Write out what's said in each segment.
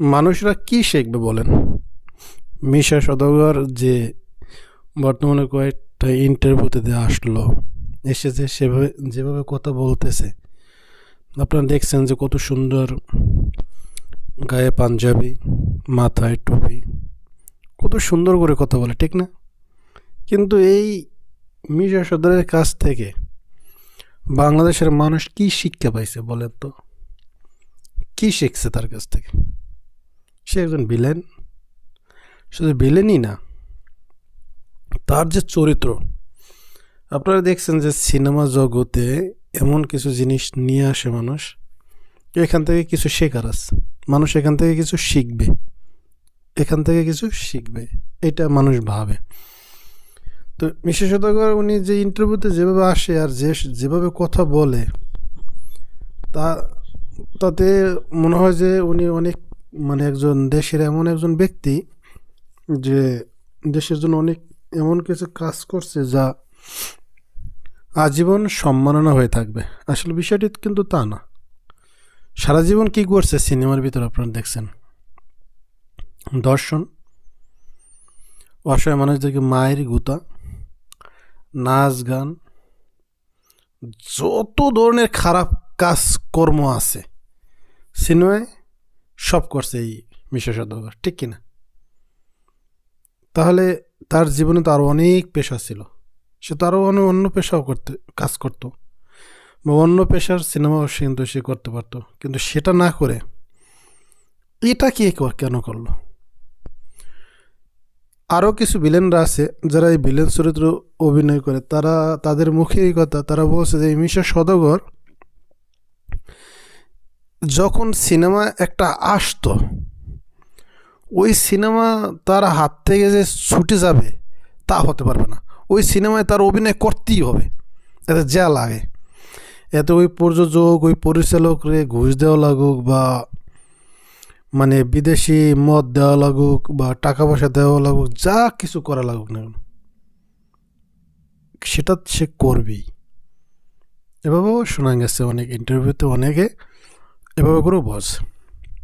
মানুষরা কি শিখবে বলেন? মিশা সদাগর যে বর্তমানে কয়েকটা ইন্টারভিউতে দিয়ে আসলো, এসেছে সেভাবে, যেভাবে কথা বলতেছে। আপনারা দেখছেন যে কত সুন্দর গায়ে পাঞ্জাবি, মাথায় টুপি, কত সুন্দর করে কথা বলে, ঠিক না? কিন্তু এই মিশা সদরের কাছ থেকে বাংলাদেশের মানুষ কি শিক্ষা পাইছে বলেন তো? কি শিখছে তার কাছ থেকে? সে একজন ভিলেন শুধু ভিলেনই না। তার যে চরিত্র, আপনারা দেখছেন যে সিনেমা জগতে এমন কিছু জিনিস নিয়ে আসে মানুষ এখান থেকে কিছু শেখার আছে। মানুষ এখান থেকে কিছু শিখবে। এখান থেকে কিছু শিখবে। এটা মানুষ ভাবে। তো বিশেষত উনি যে ইন্টারভিউতে যেভাবে আসে আর যে যেভাবে কথা বলে, তা, তাতে মনে হয় যে উনি অনেক মানে একজন দেশের এমন একজন ব্যক্তি যে দেশের জন্য অনেক এমন কিছু কাজ করছে যা আজীবন সম্মাননা হয়ে থাকবে। আসলে বিষয়টি কিন্তু তা না। সারা জীবন কি করছে সিনেমার ভিতরে আপনারা দেখছেন? দর্শন, অসহায় মানুষদেরকে মায়ের গুতা, নাচ গান, যত ধরনের খারাপ কাজকর্ম আছে, সিনেমায় সব করছে এই মিশা সদগর ঠিক কিনা? তাহলে তার জীবনে তো আরও অনেক পেশা ছিল। সে তো আরও অন্য অন্য পেশাও করতে, কাজ করতো। বা অন্য পেশার সিনেমাও সে কিন্তু সে করতে পারতো। কিন্তু সেটা না করে এটা কে কেন করল? আরও কিছু ভিলেনরা আছে যারা এই ভিলেন চরিত্র অভিনয় করে। তারা, তাদের মুখে এই কথা, তারা বলছে যে এই মিশা সদগর যখন সিনেমা একটা আসতো, ওই সিনেমা তার হাত থেকে যে ছুটে যাবে তা হতে পারবে না। ওই সিনেমায় তার অভিনয় করতেই হবে, এতে যা লাগে। এতে ওই প্রযোজক, ওই পরিচালকরে ঘুষ দেওয়া লাগুক বা মানে বিদেশি মদ দেওয়া লাগুক বা টাকা পয়সা দেওয়া লাগুক, যা কিছু করা লাগুক না কেন, সেটা সে করবেই। এভাবেও শোনা গেছে অনেক ইন্টারভিউতে অনেকে। এভাবে করেও বস।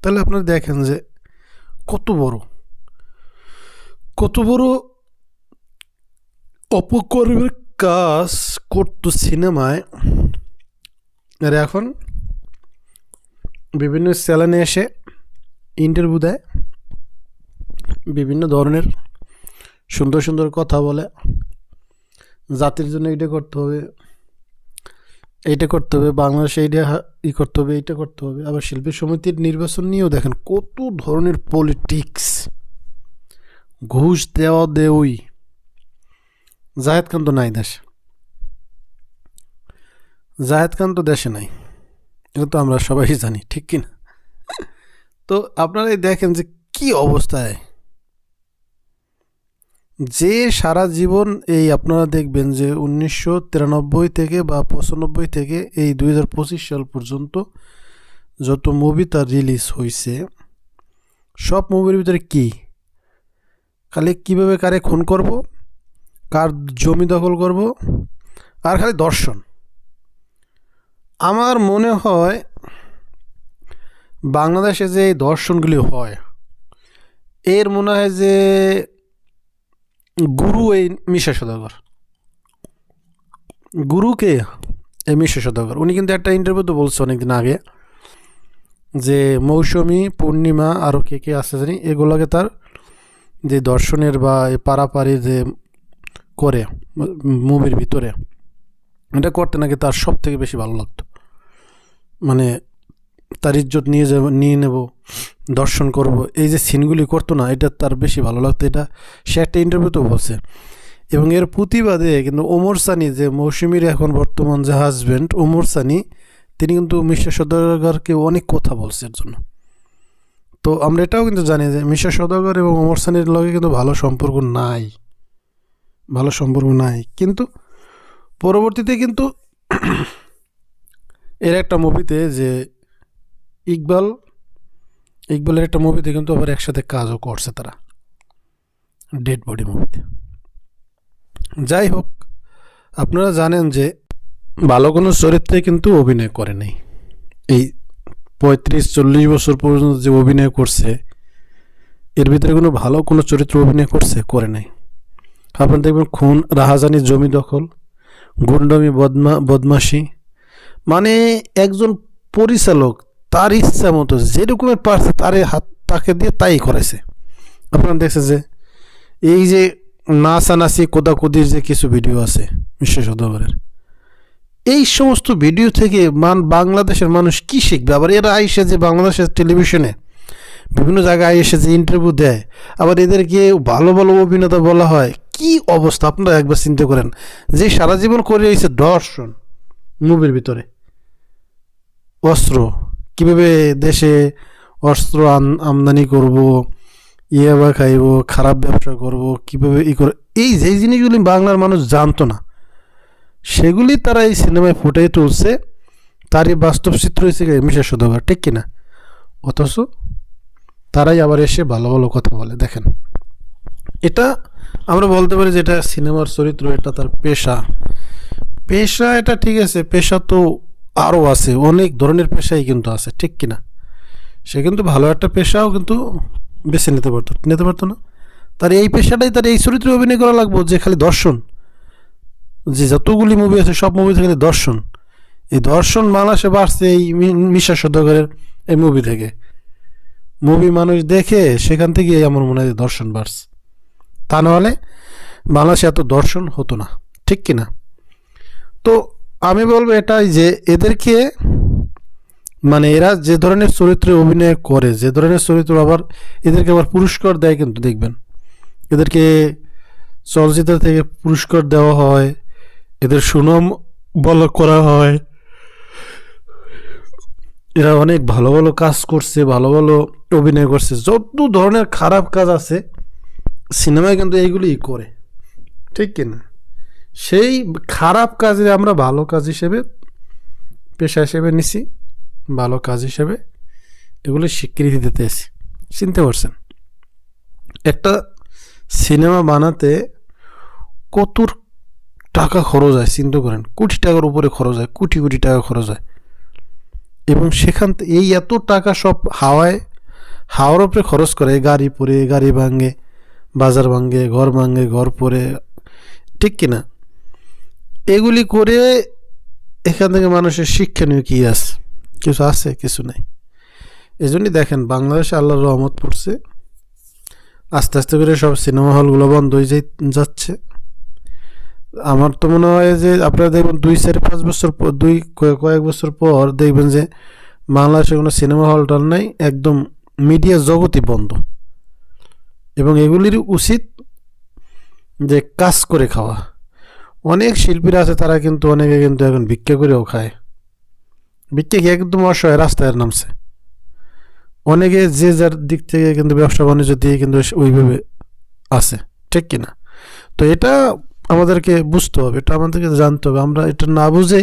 তাহলে আপনারা দেখেন যে কত বড় কত বড় অপকর্মের কাজ করতো সিনেমায়। আর এখন বিভিন্ন চ্যানেলে এসে ইন্টারভিউ দেয়, বিভিন্ন ধরনের সুন্দর সুন্দর কথা বলে, জাতির জন্য এটা করতে হবে। এইটা করতে হবে, বাংলাদেশে এইটা হা- ই করতে হবে, এইটা করতে হবে। আবার শিল্পী সমিতির নির্বাচন নিয়েও দেখেন কত ধরনের পলিটিক্স ঘুষ দেওয়া দেওই জাহেদ খান তো নাই দেশে। জাহেদ খান তো দেশে নাই। এটা তো আমরা সবাই জানি, ঠিক কি না তো আপনারাই দেখেন যে কি অবস্থায় যে সারা জীবন এই আপনারা দেখবেন যে উনিশশো তিরানব্বই থেকে বা পঁচানব্বই থেকে এই দুই হাজার পঁচিশ সাল পর্যন্ত যত মুভি তার রিলিজ হয়েছে সব মুভির ভিতরে কি? খালি কীভাবে কারে খুন করব? কার জমি দখল করব? আর খালি দর্শন। আমার মনে হয় বাংলাদেশে যে এই দর্শনগুলি হয়, এর মনে হয় যে গুরু এই মিশা সদাগর। গুরুকে এই মিশা সদাগর। উনি কিন্তু একটা ইন্টারভিউতে বলছে অনেকদিন আগে যে মৌসুমি, পূর্ণিমা আরও কে কে আছে জানি, এগুলোকে তার যে দর্শনের বা এই পারাপারি যে করে মুভির ভিতরে, এটা করতে নাকি তার সব থেকে বেশি ভালো লাগতো। মানে তার ইজ্জত নিয়ে যাব, নিয়ে নেব। দর্শন করব। এই যে সিনগুলি করতো না, এটা তার বেশি ভালো লাগতো। এটা সে একটা ইন্টারভিউতেও বলছে। এবং এর প্রতিবাদে কিন্তু ওমর সানি, যে মৌসুমীর এখন বর্তমান যে হাজব্যান্ড ওমর সানি, তিনি কিন্তু মিশা সদাগরকে অনেক কথা বলছে এর জন্য। তো আমরা এটাও কিন্তু জানি যে মিশা সদাগর এবং ওমর সানির লগে কিন্তু ভালো সম্পর্ক নাই। ভালো সম্পর্ক নাই। কিন্তু পরবর্তীতে কিন্তু এর একটা মুভিতে যে ইকবাল ইকবালের একটা মুভিতে কিন্তু আবার একসাথে কাজও করছে তারা। ডেড বডি মুভিতে যাই হোক, আপনারা জানেন যে ভালো কোনো চরিত্রে কিন্তু অভিনয় করে নাই। এই পঁয়ত্রিশ, চল্লিশ বছর পর্যন্ত যে অভিনয় করছে, এর ভিতরে কোনো ভালো কোনো চরিত্র অভিনয় করছে, করে নাই। আপনার দেখবেন খুন, রাহাজানি, জমি দখল, গুন্ডমি, বদমা, বদমাশি। মানে একজন পরিচালক তার ইচ্ছা মতো যেরকমের পারছে তারে হাত, তাকে দিয়ে তাই করেছে আপনারা দেখছেন যে এই যে নাচানাচি, কোদাকুদির যে কিছু ভিডিও আছে বিশেষ সদগরের, এই সমস্ত ভিডিও থেকে মান, বাংলাদেশের মানুষ কি শিখবে? আবার এরা আইসে যে বাংলাদেশের টেলিভিশনে বিভিন্ন জায়গায় এসে যে ইন্টারভিউ দেয়, আবার এদেরকে ভালো ভালো অভিনেতা বলা হয়, কি অবস্থা? আপনারা একবার চিন্তা করেন, যে সারা জীবন করে এসে দর্শন, মুভির ভিতরে, অস্ত্র কীভাবে দেশে অস্ত্র আমদানি করব, ইয়াবা খাইব, খারাপ ব্যবসা করব, কীভাবে ই করে, এই যে জিনিসগুলি বাংলার মানুষ জানতো না, সেগুলি তারা এই সিনেমায় ফুটিয়ে তুলছে, তারই বাস্তব চিত্র হয়েছে মিশা সদগর, ঠিক কিনা? অথচ তারাই আবার এসে ভালো ভালো কথা বলে, দেখেন। এটা আমরা বলতে পারি যে এটা সিনেমার চরিত্র, এটা তার পেশা। পেশা এটা ঠিক আছে, পেশা তো আরও আছে, অনেক ধরনের পেশাই কিন্তু আছে, ঠিক কিনা? সে কিন্তু ভালো একটা পেশাও কিন্তু বেছে নিতে পারতো নিতে পারতো না। তার এই পেশাটাই তার এই চরিত্রে অভিনয় করা লাগবো, যে খালি দর্শন। যে যতগুলি মুভি আছে, সব মুভি থেকে দর্শন। এই দর্শন বাংলাদেশে বাড়ছে এই মিশা সদগরের এই মুভি থেকে। মুভি মানুষ দেখে সেখান থেকে আমার মনে হয় দর্শন বাড়ছে। তা নাহলে বাংলাদেশে এত দর্শন হতো না, ঠিক কিনা? তো আমি বলব এটাই যে এদেরকে মানে এরা যে ধরনের চরিত্রে অভিনয় করে, যে ধরনের চরিত্র আবার এদেরকে আবার পুরস্কার দেয় কিন্তু দেখবেন। এদেরকে চলচ্চিত্র থেকে পুরস্কার দেওয়া হয়, এদের সুনাম বলা করা হয়। এরা অনেক ভালো ভালো কাজ করছে, ভালো ভালো অভিনয় করছে, যত ধরনের খারাপ কাজ আছে, সিনেমায় কিন্তু এইগুলিই করে। ঠিক কিনা? সেই খারাপ কাজে আমরা ভালো কাজ হিসেবে, পেশা হিসেবে নিছি, ভালো কাজ হিসেবে। এগুলো স্বীকৃতি দিতে এসি চিনতে পারছেন? একটা সিনেমা বানাতে কত টাকা খরচ হয়, চিন্তা করেন। কোটি টাকার উপরে খরচ হয়, কোটি কোটি টাকা খরচ হয়। এবং সেখান এই এত টাকা সব হাওয়ায়, হাওয়ার উপরে খরচ করে। গাড়ি পরে গাড়ি ভাঙে, বাজার ভাঙে, ঘর ভাঙে, ঘর পরে, ঠিক কিনা? এগুলি করে এখান থেকে মানুষের শিক্ষণীয় কী আছে? কিছু আছে, কিছু নাই। এই জন্যই দেখেন, বাংলাদেশে আল্লাহর রহমত পড়ছে। আস্তে আস্তে করে সব সিনেমা হলগুলো বন্ধ হয়ে যাচ্ছে। আমার তো মনে হয় যে আপনারা দেখবেন দুই, চার, পাঁচ বছর পর দুই কয়েক বছর পর দেখবেন যে বাংলাদেশে কোনো সিনেমা হল টল নাই, একদম মিডিয়া জগতই বন্ধ। এবং এগুলির উচিত যে কাজ করে খাওয়া। অনেক শিল্পীরা আছে, তারা কিন্তু অনেকে কিন্তু এখন ভিক্ষা করেও খায়। ভিক্ষা খেয়ে কিন্তু অসহায় রাস্তায় নামছে। অনেকে যে যার দিক থেকে কিন্তু ব্যবসা বাণিজ্য দিয়ে কিন্তু ওইভাবে আছে, ঠিক কিনা? তো এটা আমাদেরকে বুঝতে হবে, এটা আমাদেরকে জানতে হবে। আমরা এটা না বুঝে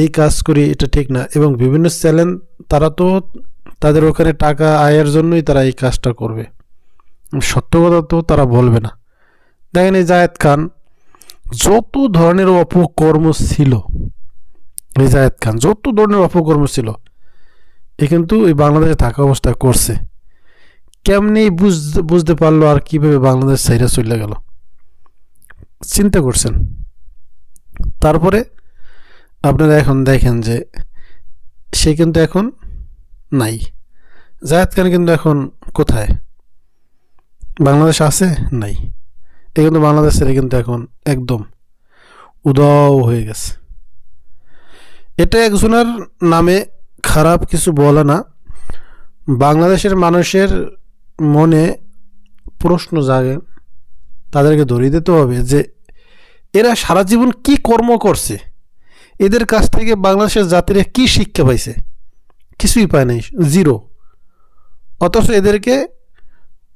এই কাজ করি, এটা ঠিক না। এবং বিভিন্ন চ্যানেল তারা তো তাদের ওখানে টাকা আয়ের জন্যই তারা এই কাজটা করবে। সত্য কথা তো তারা বলবে না। দেখেন এই জায়েদ খান যত ধরনের অপকর্ম ছিল জায়েদ খান, যত ধরনের অপকর্ম ছিল, এ কিন্তু এই বাংলাদেশে থাকা অবস্থায় করছে। কেমনি বুঝতে বুঝতে পারল আর কীভাবে বাংলাদেশ সাইরা চলে গেল? চিন্তা করছেন। তারপরে আপনারা এখন দেখেন যে সে কিন্তু এখন নাই। জায়েদ খান কিন্তু এখন কোথায়? বাংলাদেশ আছে? নাই। এ কিন্তু বাংলাদেশের কিন্তু এখন একদম উদাও হয়ে গেছে। এটা একজনের নামে খারাপ কিছু বলে না। বাংলাদেশের মানুষের মনে প্রশ্ন জাগে, তাদেরকে ধরিয়ে দিতে হবে যে এরা সারা জীবন কি কর্ম করছে, এদের কাছ থেকে বাংলাদেশের জাতিরা কি শিক্ষা পাইছে, কিছুই পায় নাই জিরো অথচ এদেরকে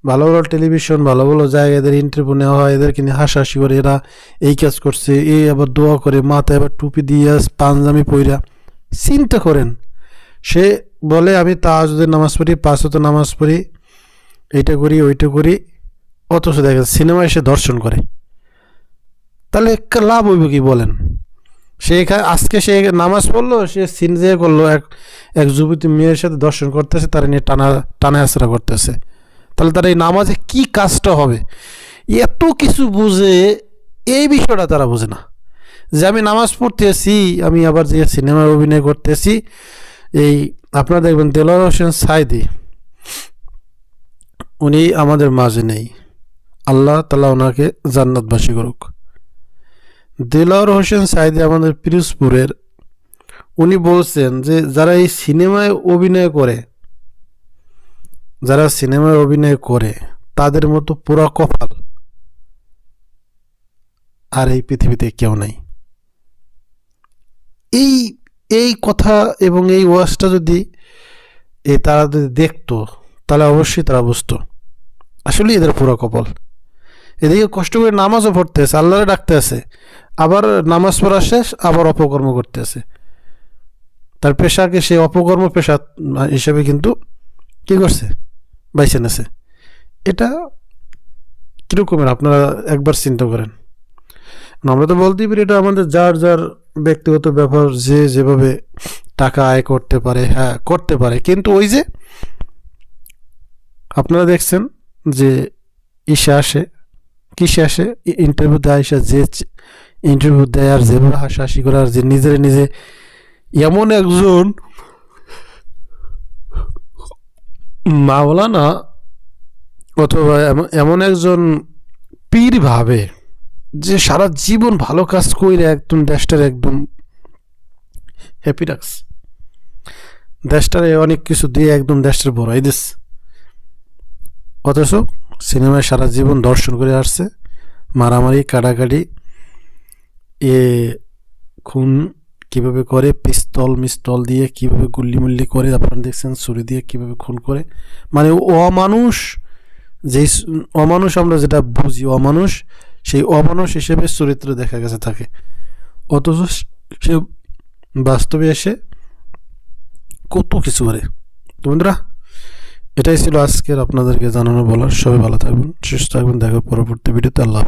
ভালো ভালো টেলিভিশন ভালো ভালো জায়গায় এদের ইন্টারভিউ নেওয়া হয়, এদেরকে নিয়ে হাসাহাসি করে এরা এই কাজ করছে, এই আবার দোয়া করে, মাথায় আবার টুপি দিয়ে পাঞ্জামি পইরা। চিন্তা করেন, সে বলে, আমি তাহাজুদের নামাজ পড়ি পাঁচত নামাজ পড়ি, এইটা করি, ওইটা করি। অথচ দেখা দেখেন সিনেমা এসে দর্শন করে। তাহলে লাভ হইব কি বলেন? সে এখা- আজকে সে নামাজ পড়ল, সে সিন যে করল, এক এক যুবতী মেয়ের সাথে দর্শন করতেছে, তার নিয়ে টানা টানা আসরা করতেছে। তাহলে তার এই নামাজে কি কাজটা হবে? এত কিছু বুঝে এই বিষয়টা তারা বোঝে না। যে আমি নামাজ পড়তেছি, আমি আবার যে সিনেমায় অভিনয় করতেছি, এই আপনারা দেখবেন দেলোয়ার হোসেন সাইদি, উনি আমাদের মাঝে নেই। আল্লাহ তালা ওনাকে জান্নাতবাসী করুক। দেলোয়ার হোসেন সাইদি আমাদের পিরোজপুরের, উনি বলছেন যে যারা এই সিনেমায় অভিনয় করে যারা সিনেমায় অভিনয় করে, তাদের মতো পুরা কপাল আর এই পৃথিবীতে কেউ নাই। এই এই কথা এবং এই ওয়াজটা যদি এ তারা যদি দেখতো, তাহলে অবশ্যই তারা বুঝতো। আসলে এদের পুরো কপাল। এদিকে কষ্ট করে নামাজও পড়তে আছে আল্লাহরে ডাকতে আছে। আবার নামাজ পড়া শেষ, আবার অপকর্ম করতে আছে। তার পেশাকে সে অপকর্ম পেশা হিসেবে কিন্তু কি করছে? বাইছে নেছে এটা কীরকমের? আপনারা একবার চিন্তা করেন। আমরা তো বলতেই পারি এটা আমাদের যার যার ব্যক্তিগত ব্যাপার যে যেভাবে টাকা আয় করতে পারে হ্যাঁ করতে পারে। কিন্তু ওই যে আপনারা দেখছেন যে ইসে আসে, কিসে আসে? ইন্টারভিউ দেয় আসে যে ইন্টারভিউ দেয় আর যেভাবে হাসাহাসি করে, আর যে নিজের নিজে এমন একজন মাওলানা অথবা এমন- একজন পীর ভাবে যে সারা জীবন ভালো কাজ করে একদম দেশটার একদম হ্যাপি রাখস দেশটারে অনেক কিছু দিয়ে একদম দেশটার বড় দিস। অথচ সিনেমায় সারা জীবন দর্শন করে আসছে, মারামারি, কাটাকাটি, এ, খুন কীভাবে করে, পিস্তল মিস্তল দিয়ে কীভাবে গুল্লি মুল্লি করে, আপনারা দেখছেন ছুরি দিয়ে কীভাবে খুন করে। মানে অমানুষ, যেই অমানুষ আমরা যেটা বুঝি অমানুষ, সেই অমানুষ হিসেবে চরিত্র দেখা গেছে থাকে অথচ সে বাস্তবে এসে কত কিছু করে। বন্ধুরা, এটাই ছিল আজকের আপনাদেরকে জানানো বলার। সবাই ভালো থাকবেন, সুস্থ থাকবেন, দেখা পরবর্তী ভিডিওতে। আল্লাহ